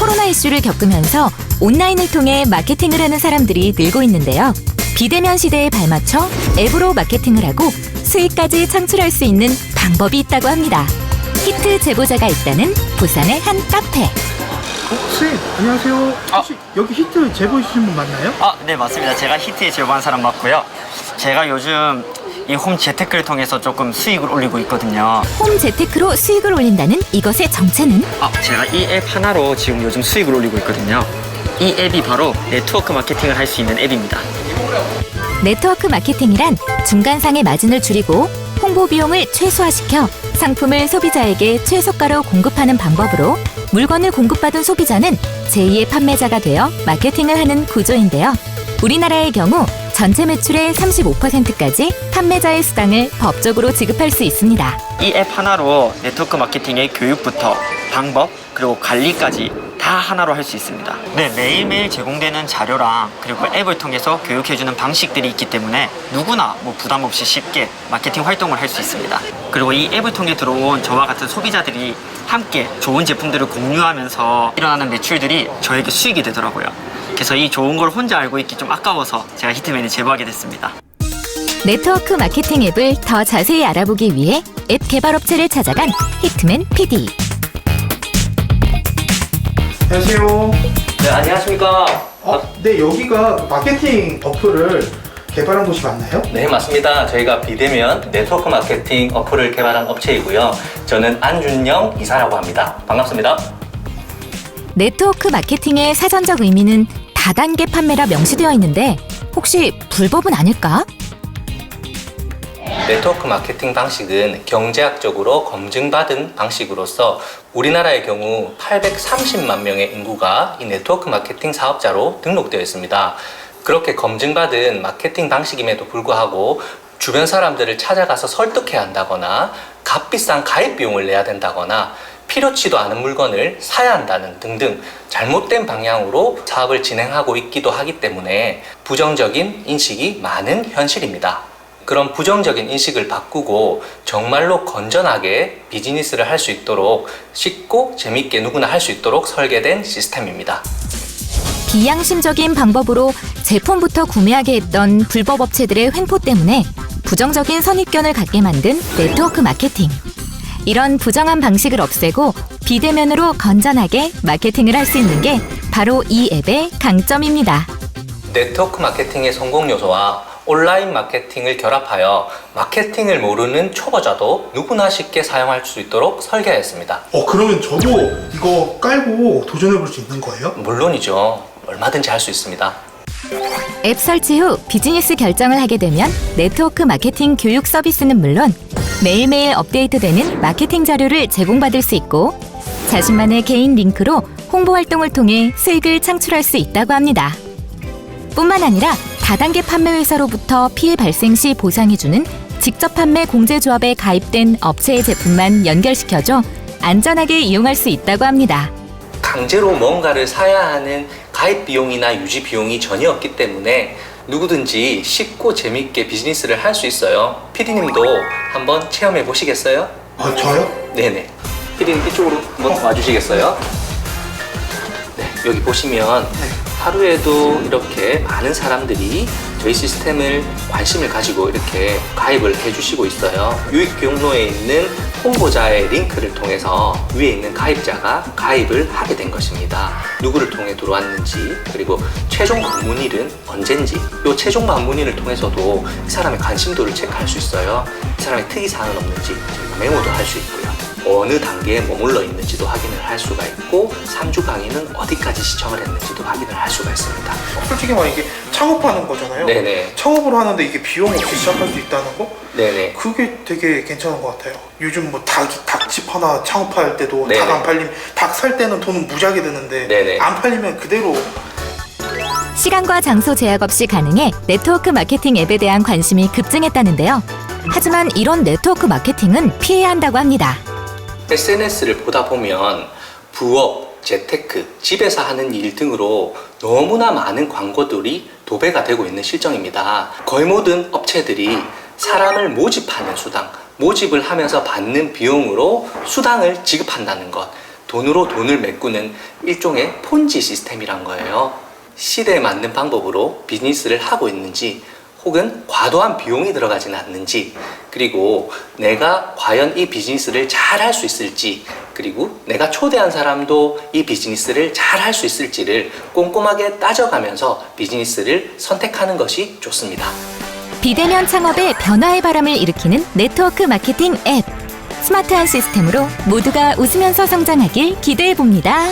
코로나 이슈를 겪으면서 온라인을 통해 마케팅을 하는 사람들이 늘고 있는데요. 비대면 시대에 발맞춰 앱으로 마케팅을 하고 수익까지 창출할 수 있는 방법이 있다고 합니다. 히트 제보자가 있다는 부산의 한 카페. 어, 선생님 안녕하세요. 혹시 여기 히트 제보 주신 분 맞나요? 아, 네, 맞습니다. 제가 히트에 제보한 사람 맞고요. 제가 요즘 이 홈 재테크를 통해서 조금 수익을 올리고 있거든요. 홈 재테크로 수익을 올린다는 이것의 정체는 아, 제가 이 앱 하나로 지금 요즘 수익을 올리고 있거든요. 이 앱이 바로 네트워크 마케팅을 할 수 있는 앱입니다. 네트워크 마케팅이란 중간상의 마진을 줄이고 홍보 비용을 최소화시켜 상품을 소비자에게 최소가로 공급하는 방법으로 물건을 공급받은 소비자는 제2의 판매자가 되어 마케팅을 하는 구조인데요. 우리나라의 경우 전체 매출의 35%까지 판매자의 수당을 법적으로 지급할 수 있습니다. 이 앱 하나로 네트워크 마케팅의 교육부터 방법 그리고 관리까지 다 하나로 할 수 있습니다. 네, 매일매일 제공되는 자료랑 그리고 앱을 통해서 교육해주는 방식들이 있기 때문에 누구나 뭐 부담 없이 쉽게 마케팅 활동을 할 수 있습니다. 그리고 이 앱을 통해 들어온 저와 같은 소비자들이 함께 좋은 제품들을 공유하면서 일어나는 매출들이 저에게 수익이 되더라고요. 그래서 이 좋은 걸 혼자 알고 있기 좀 아까워서 제가 히트맨에 제보하게 됐습니다. 네트워크 마케팅 앱을 더 자세히 알아보기 위해 앱 개발 업체를 찾아간 히트맨 PD. 안녕하세요. 네, 안녕하십니까. 어, 네 여기가 마케팅 어플을 개발한 곳이 맞나요? 네, 맞습니다. 저희가 비대면 네트워크 마케팅 어플을 개발한 업체이고요. 저는 안준영 이사라고 합니다. 반갑습니다. 네트워크 마케팅의 사전적 의미는 다단계 판매라 명시되어 있는데 혹시 불법은 아닐까? 네트워크 마케팅 방식은 경제학적으로 검증받은 방식으로서 우리나라의 경우 830만 명의 인구가 이 네트워크 마케팅 사업자로 등록되어 있습니다. 그렇게 검증받은 마케팅 방식임에도 불구하고 주변 사람들을 찾아가서 설득해야 한다거나 값비싼 가입 비용을 내야 된다거나 필요치도 않은 물건을 사야 한다는 등등 잘못된 방향으로 사업을 진행하고 있기도 하기 때문에 부정적인 인식이 많은 현실입니다. 그런 부정적인 인식을 바꾸고 정말로 건전하게 비즈니스를 할 수 있도록 쉽고 재밌게 누구나 할 수 있도록 설계된 시스템입니다. 비양심적인 방법으로 제품부터 구매하게 했던 불법 업체들의 횡포 때문에 부정적인 선입견을 갖게 만든 네트워크 마케팅. 이런 부정한 방식을 없애고 비대면으로 건전하게 마케팅을 할 수 있는 게 바로 이 앱의 강점입니다. 네트워크 마케팅의 성공 요소와 온라인 마케팅을 결합하여 마케팅을 모르는 초보자도 누구나 쉽게 사용할 수 있도록 설계하였습니다. 어 그러면 저도 이거 깔고 도전해 볼 수 있는 거예요? 물론이죠. 얼마든지 할 수 있습니다. 앱 설치 후 비즈니스 결정을 하게 되면 네트워크 마케팅 교육 서비스는 물론 매일매일 업데이트되는 마케팅 자료를 제공받을 수 있고 자신만의 개인 링크로 홍보 활동을 통해 수익을 창출할 수 있다고 합니다. 뿐만 아니라 다단계 판매 회사로부터 피해 발생 시 보상해주는 직접 판매 공제조합에 가입된 업체의 제품만 연결시켜줘 안전하게 이용할 수 있다고 합니다. 강제로 뭔가를 사야 하는 가입 비용이나 유지 비용이 전혀 없기 때문에 누구든지 쉽고 재밌게 비즈니스를 할 수 있어요. PD님도 한번 체험해 보시겠어요? 아 저요? 네네. 피디님 이쪽으로 한번 와주시겠어요? 네, 여기 보시면 하루에도 이렇게 많은 사람들이 저희 시스템을 관심을 가지고 이렇게 가입을 해주시고 있어요. 유익 경로에 있는 홍보자의 링크를 통해서 위에 있는 가입자가 가입을 하게 된 것입니다. 누구를 통해 들어왔는지 그리고 최종 방문일은 언젠지 이 최종 방문일을 통해서도 이 사람의 관심도를 체크할 수 있어요. 이 사람의 특이사항은 없는지 저희가 메모도 할 수 있고요. 어느 단계에 머물러 있는지도 확인을 할 수가 있고 3주 강의는 어디까지 시청을 했는지도 확인을 할 수가 있습니다. 솔직히 말 이게 창업하는 거잖아요. 네네. 창업을 하는데 이게 비용 없이 시작할 수 있다는 거? 네네. 그게 되게 괜찮은 것 같아요. 요즘 뭐 닭, 닭집 하나 창업할 때도 네네. 닭안 팔리면 닭 살 때는 돈은 무지하게 드는데 네네. 안 팔리면 그대로 시간과 장소 제약 없이 가능해 네트워크 마케팅 앱에 대한 관심이 급증했다는데요. 하지만 이런 네트워크 마케팅은 피해야 한다고 합니다. SNS를 보다 보면 부업, 재테크, 집에서 하는 일 등으로 너무나 많은 광고들이 도배가 되고 있는 실정입니다. 거의 모든 업체들이 사람을 모집하는 수당, 모집을 하면서 받는 비용으로 수당을 지급한다는 것, 돈으로 돈을 메꾸는 일종의 폰지 시스템이란 거예요. 시대에 맞는 방법으로 비즈니스를 하고 있는지 혹은 과도한 비용이 들어가지는 않는지 그리고 내가 과연 이 비즈니스를 잘 할 수 있을지 그리고 내가 초대한 사람도 이 비즈니스를 잘 할 수 있을지를 꼼꼼하게 따져가면서 비즈니스를 선택하는 것이 좋습니다. 비대면 창업에 변화의 바람을 일으키는 네트워크 마케팅 앱. 스마트한 시스템으로 모두가 웃으면서 성장하길 기대해 봅니다.